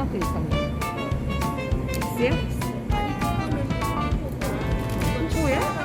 초등학교 6학년. 있어요? 초야?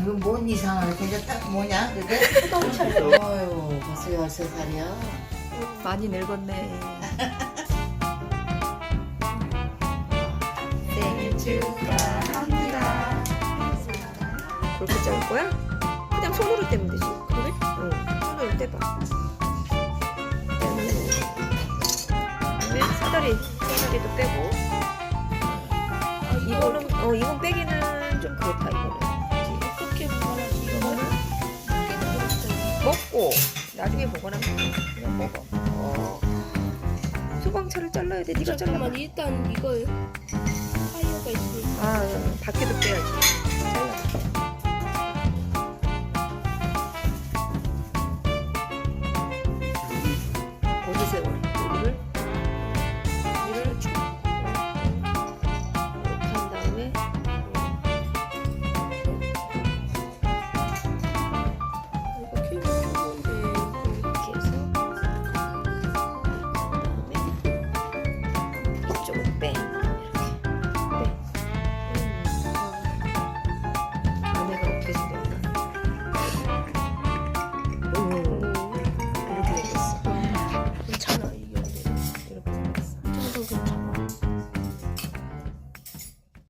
이거 뭔 이상하게 생겼다? 뭐냐, 그게? 어휴, 벌써 13살이야. 많이 늙었네. 생일 축하합니다. 그렇게 자를 거야? 그냥 손으로 떼면 되지. 그래? 응. 손으로 떼봐. 그다음에 사다리, 사다리도 빼고. 이거는 어 이건 빼기는 좀 그렇다 이거는. 먹고 나중에 먹어나면 그냥 먹어. 어. 소방차를 잘라야 돼. 네가 잘라. 잠깐만 일단 이걸 타이어가 있으니까 아 밖에도 빼야지.